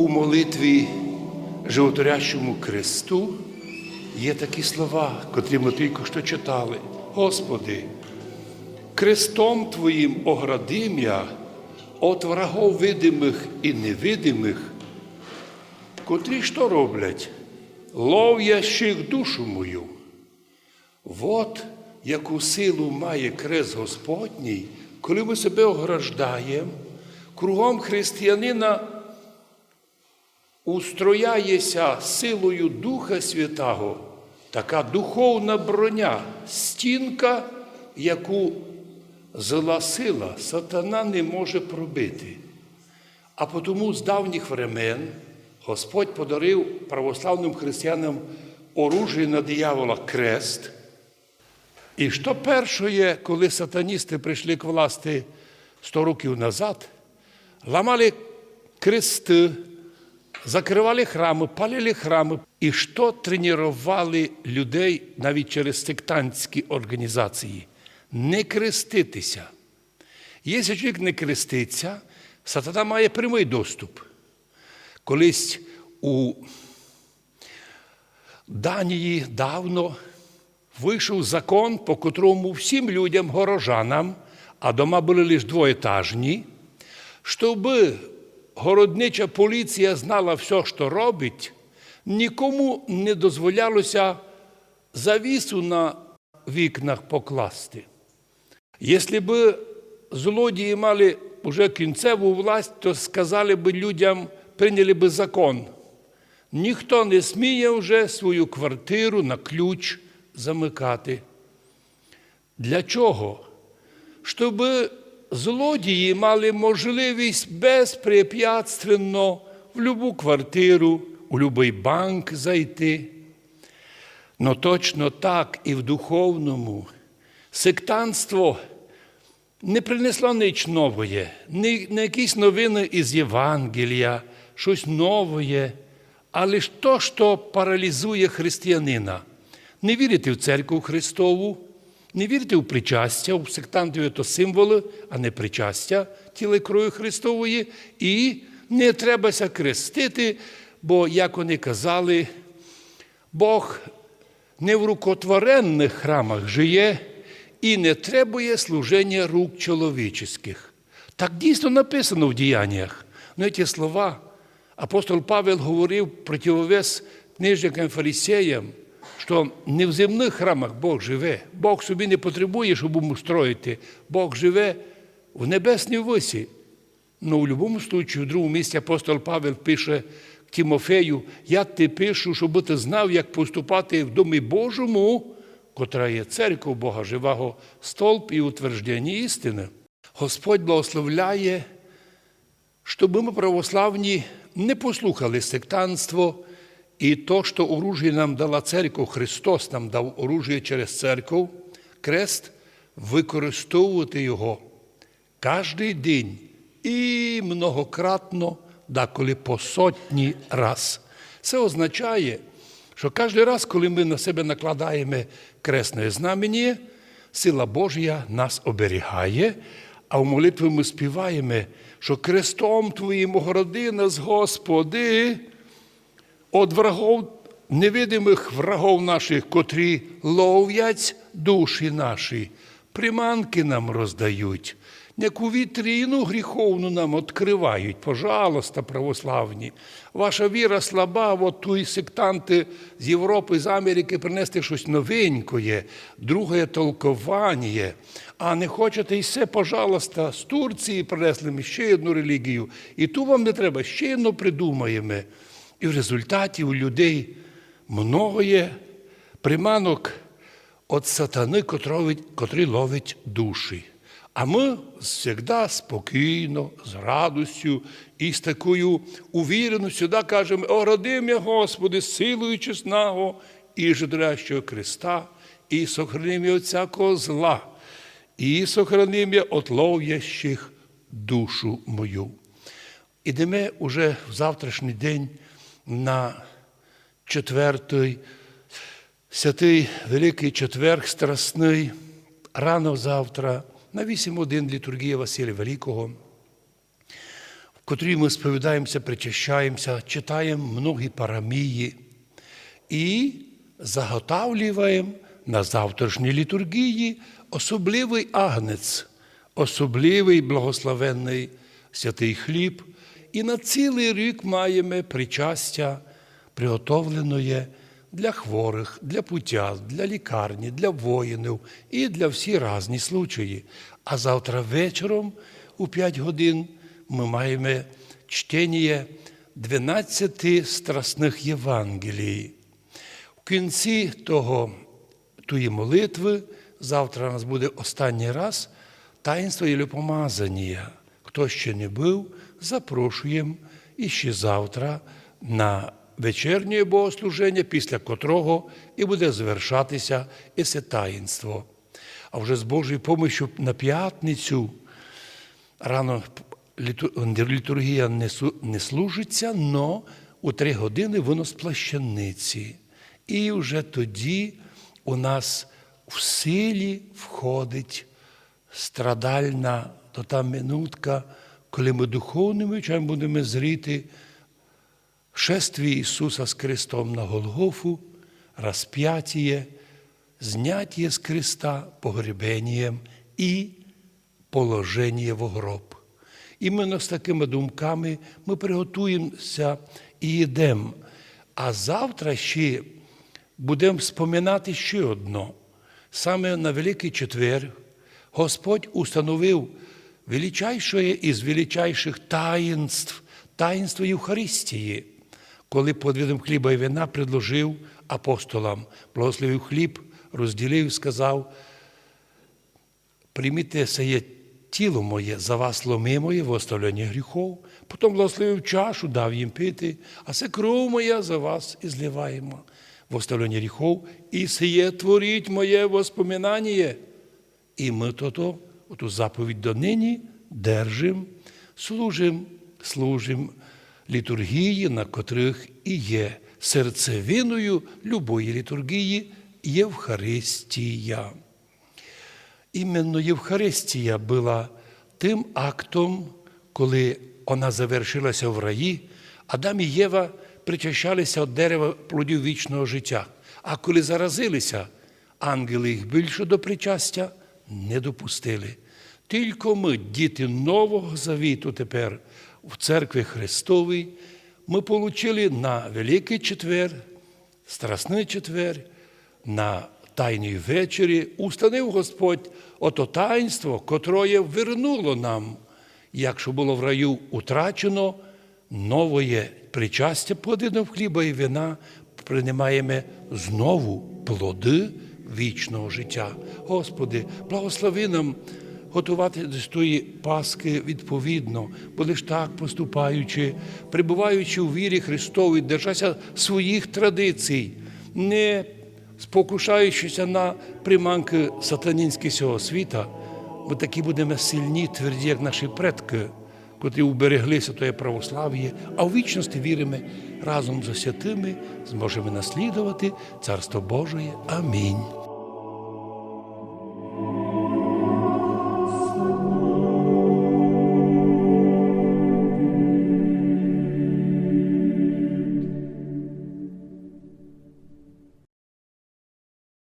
У молитві животворящому Христу є такі слова, котрі ми тільки що читали. Господи, крестом Твоїм оградим я от врагов видимих і невидимих, котрі що роблять? Лов'ящих душу мою. Вот яку силу має крест Господній, коли ми себе ограждаємо, кругом християнина устрояється силою Духа Святого така духовна броня, стінка, яку зла сила сатана не може пробити. А тому з давніх времен Господь подарив православним християнам оружие на диявола крест. І що перше, коли сатаністи прийшли к власти 100 років назад, ламали крести, закривали храми, палили храми, і що тренували людей навіть через сектантські організації не креститися. Якщо чоловік не креститься, сатана має прямий доступ. Колись у Данії давно вийшов закон, по котрому всім людям, горожанам, а дома були лише двоєтажні, щоб городнича поліція знала все, що робить, нікому не дозволялося завісу на вікнах покласти. Якщо б злодії мали вже кінцеву власть, то сказали б людям, прийняли б закон. Ніхто не сміє вже свою квартиру на ключ замикати. Для чого? Щоб злодії мали можливість безпрепятственно в будь-яку квартиру, у будь-який банк зайти. Но точно так і в духовному. Сектанство не принесло ніч нове, не, не якісь новини із Євангелія, щось нове, а лише то, що паралізує християнина. Не вірити в церкву Христову, не вірити в причастя, у сектантів це символи, а не причастя тіла і крові Христової, і не требася крестити, бо, як вони казали, Бог не в рукотворенних храмах жиє і не требує служення рук чоловічих. Так дійсно написано в діяннях. Ну, ці слова апостол Павел говорив противовес книжникам фарисеям, що не в земних храмах Бог живе. Бог собі не потребує, щоб йому строїти. Бог живе в небесній висі. Ну, в будь-якому випадку, в другому місці апостол Павел пише Тимофею, я ти пишу, щоб ти знав, як поступати в домі Божому, котра є церква Бога живого, столб і утвердження істини. Господь благословляє, щоб ми православні не послухали сектанство і то, що оружие нам дала церква, Христос нам дав оружие через церкву, крест, використовувати його кожний день і многократно, деколи по сотні раз. Це означає, що кожен раз, коли ми на себе накладаємо кресне знамення, сила Божія нас оберігає, а в молитві ми співаємо, що крестом Твоїм огороди нас, Господи, від врагов, невидимих врагов наших, котрі ловлять душі наші, приманки нам роздають, яку вітрину гріховну нам відкривають. Пожалуйста, православні. Ваша віра слаба, от тут сектанти з Європи, з Америки принести щось новенькое, друге толковання. А не хочете і все, пожалуйста, з Турції принесли ми ще одну релігію. І ту вам не треба, ще одну придумаємо. І в результаті у людей много є приманок від сатани, котрий ловить душі. А ми завжди спокійно, з радостю і з такою увіреністю да, кажемо, огради мене, Господи, силою чесного і жидрящого Христа, і сохрани від всякого зла, і сохрани мене від лов'ящих душу мою. Ідемо уже в завтрашній день на четвертий, святий Великий Четверг Страсний, рано завтра, на 8 годин літургія Василя Великого. в котрій ми сповідаємося, причащаємося, читаємо многі парамії і заготавлюємо на завтрашній літургії особливий агнець, особливий благословенний святий хліб. І на цілий рік маємо причастя приготовлене для хворих, для путя, для лікарні, для воїнів і для всі різні случаї. А завтра вечором у 5 годин ми маємо чтення 12 страсних Євангелій. В кінці того, тої молитви, завтра у нас буде останній раз таїнство Єлюпомазання. Хто ще не був, запрошуємо і ще завтра на вечірнє богослуження, після котрого і буде завершатися це таїнство. А вже з Божою помощю на п'ятницю рано літургія не, служиться, но у три години винос плащаниці. І вже тоді у нас в силі входить страдальна то та минутка, коли ми духовними очами будемо зріти шествие Ісуса з Христом на Голгофу, розп'ятіє, зняття з Христа погребенням і положення в гроб. Іменно з такими думками ми приготуємося і йдемо. А завтра ще будемо споминати ще одно. Саме на Великий Четвер Господь установив величайше із величайших таїнств, таїнство Євхаристії, коли під видом хліба і вина предложив апостолам, благословив хліб, розділив, сказав, прийміть сеє тіло моє, за вас ломи моє в оставлення гріхов. Потім благословив чашу, дав їм пити, а це кров моя за вас і зливаємо в оставлення гріхов, і сеє творіть моє воспоминання. І ми то, оту заповідь донині держим, служим, служим літургії, на котрих і є серцевиною любої літургії Євхаристія. Іменно Євхаристія була тим актом, коли вона завершилася в раї, Адам і Єва причащалися від дерева плодів вічного життя. А коли заразилися, ангели їх більше до причастя не допустили. Тільки ми, діти Нового Завіту, тепер в церкві Христовій, ми отримали на Великий Четвер, Страсний Четвер, на Тайній вечері, установив Господь ото таїнство, котроє вернуло нам, якщо було в раю утрачено, новоє причастя плодином хліба і вина, приймаємо знову плоди вічного життя. Господи, благослови нам готувати до тої Пасхи відповідно, бо лиш так поступаючи, прибуваючи у вірі Христовій, держася своїх традицій, не спокушаючися на приманки сатанінського цього світа, ми такі будемо сильні, тверді, як наші предки, котрі убереглися тоє православ'я, а в вічності віримо разом з святими, зможемо наслідувати Царство Божє. Амінь.